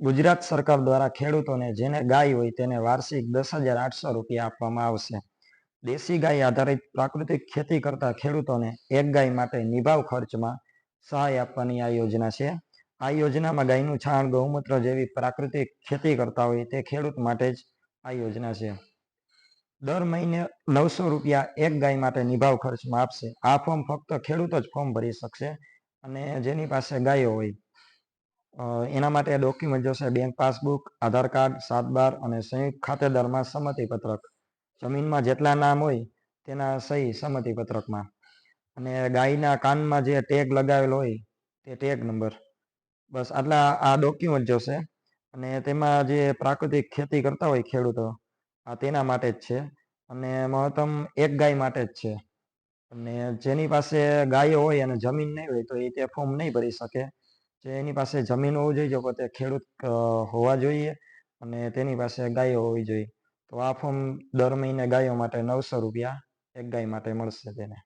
ગુજરાત સરકાર દ્વારા ખેડૂતોને જેને ગાય હોય તેને વાર્ષિક દસ હજાર આઠસો રૂપિયા આપવામાં આવશે. દેશી ગાય આધારિત પ્રાકૃતિક ખેતી કરતા ખેડૂતોને એક ગાય માટે નિભાવ ખર્ચમાં સહાય આપવાની આ યોજના છે. આ યોજનામાં ગાયનું છાણ, ગૌમૂત્ર જેવી પ્રાકૃતિક ખેતી કરતા હોય તે ખેડૂત માટે જ આ યોજના છે. દર મહિને નવસો રૂપિયા એક ગાય માટે નિભાવ ખર્ચમાં આપશે. આ ફોર્મ ફક્ત ખેડૂત જ ફોર્મ ભરી શકશે અને જેની પાસે ગાયો હોય એના માટે ડોક્યુમેન્ટ જોશે બેંક પાસબુક આધાર કાર્ડ સાત બાર અને સંયુક્ત ખાતેદારમાં સંમતિ પત્રક જમીનમાં જેટલા નામ હોય તેના સહી સંમતિ પત્રકમાં અને ગાયના કાનમાં જે ટેગ લગાવેલો હોય તે ટેગ નંબર બસ આટલા આ ડોક્યુમેન્ટ જોશે. અને તેમાં જે પ્રાકૃતિક ખેતી કરતા હોય ખેડૂતો, આ તેના માટે જ છે. અને મહત્તમ એક ગાય માટે જ છે. અને જેની પાસે ગાયો હોય અને જમીન નહીં હોય તો એ તે ફોર્મ નહીં ભરી શકે. જે એની પાસે જમીન હોવું જોઈએ, જો પોતે ખેડૂત હોવા જોઈએ અને તેની પાસે ગાયો હોવી જોઈએ. તો આ ફોર્મ દર મહિને ગાયો માટે નવસો રૂપિયા, એક ગાય માટે મળશે તેને.